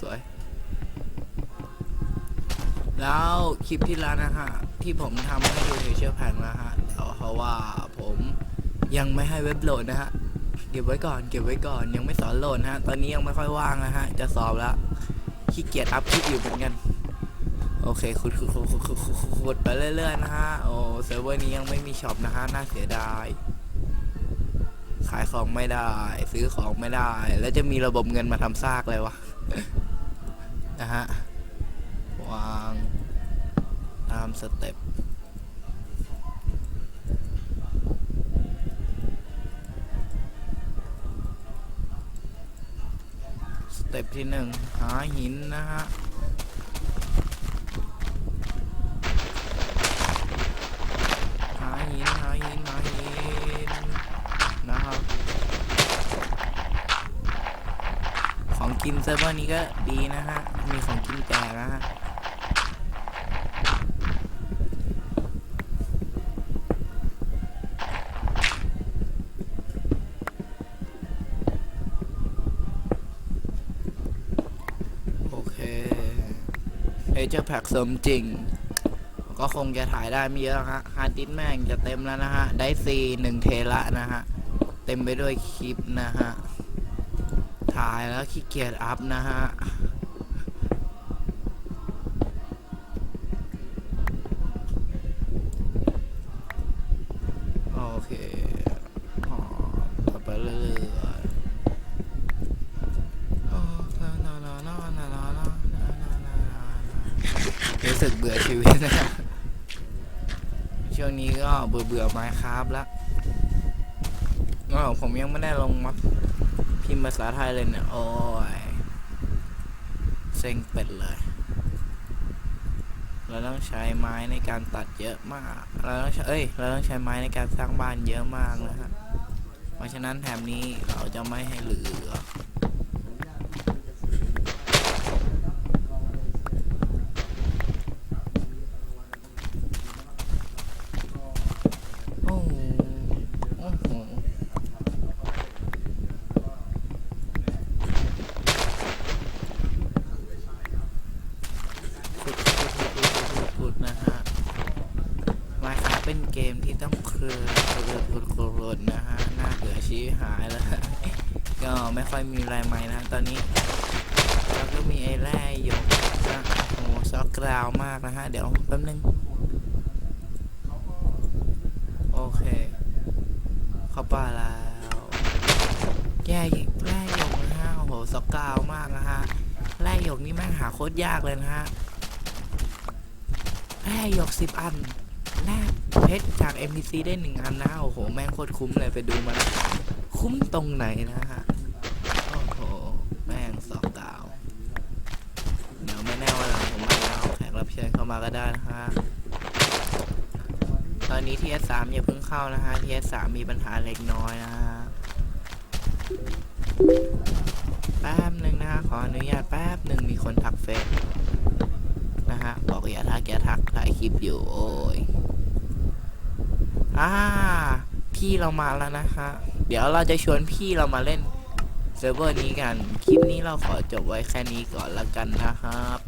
สวยแล้วคลิปที่แล้วนะฮะ ที่ผมทำให้ดูเทเชอร์แพนนะฮะเพราะว่าผมยังไม่ให้เว็บโหลดนะฮะ เก็บไว้ก่อน เก็บไว้ก่อนยังไม่สอนโหลดนะฮะ ตอนนี้ยังไม่ค่อยว่างนะฮะ จะสอบแล้วขี้เกียจอัพคลิปอยู่เหมือนกันโอเคขุดขุดขุดขุดขุดขุดขุดไปเรื่อยๆนะฮะ โอ้เซิร์ฟเวอร์นี้ยังไม่มีช็อปนะฮะ น่าเสียดาย ขายของไม่ได้ ซื้อของไม่ได้ แล้วจะมีระบบเงินมาทำซากเลยวะ นะฮะ วางตามสเต็ปสเต็ปที่หนึ่งหาหินนะฮะ กินเซิร์ฟเวอร์นี้ก็ดีนะฮะ มีของกินแจกนะฮะโอเคเอเจอร์แพ็กสมจริง ก็คงจะถ่ายได้ไม่เยอะฮะฮาร์ดดิสแม่งจะเต็มแล้วนะฮะ ได้ซีหนึ่งเทระนะฮะ เต็มไปด้วยคลิปนะฮะายแล้วขี้เกียจอัพนะฮะโอเคอ๋อต่อไปเรื่อยๆรู้สึกเบื่อชีวิตนะช่วงนี้ก็เบื่อเบื่อไม้ครับแล้วผมยังไม่ได้ลงมา พิมพ์ภาษาไทยเลยเนี่ย โอ้ยเซ็งเป็ดเลย เราต้องใช้ไม้ในการตัดเยอะมาก เราต้องใช้เอ้ย เราต้องใช้ไม้ในการสร้างบ้านเยอะมากนะฮะ เพราะฉะนั้นแถบนี้เราจะไม่ให้เหลือ โอ้โหโอ้โหขุดขุดขุดขุดขุดขุดนะฮะมาครับ เป็นเกมที่ต้องเคลือขุดขุดขุดนะฮะน่าเบื่อชี้หายแล้วก็ไม่ค่อยมีอะไรใหม่นะตอนนี้เราก็มีไอ้แร่หยกนะโอ้โหซอกกราวมากนะฮะ เดี๋ยวแป๊บนึง โอเค เข้าป่าแล้วแย่อีกแร่หยกนะฮะ โอ้โหสกาวมากนะฮะแร่หยกนี่แม่งหาโคตรยากเลยนะฮะแร่หยกสิบอัน แร่เพชรจาก NPC ได้หนึ่งอันนะโอ้โห แม่งโคตรคุ้มเลยไปดูมาแล้วคุ้มตรงไหนนะฮะ โอ้โห แม่งสกาว เดี๋ยวไม่แน่วันหลังผมมาเอาแขกรับเชิญเข้ามาก็ได้นะฮะ ตอนนี้ TS3 อย่าเพิ่งเข้านะฮะ TS3 มีปัญหาเล็กน้อยนะฮะ แป๊บหนึ่งนะฮะ ขออนุญาตแป๊บหนึ่งมีคนทักเฟซนะฮะ บอกอย่าทักอย่าทักถ่ายคลิปอยู่โอ้ย อ่า พี่เรามาแล้วนะคะ เดี๋ยวเราจะชวนพี่เรามาเล่นเซิร์ฟเวอร์นี้กัน คลิปนี้เราขอจบไว้แค่นี้ก่อนละกันนะครับ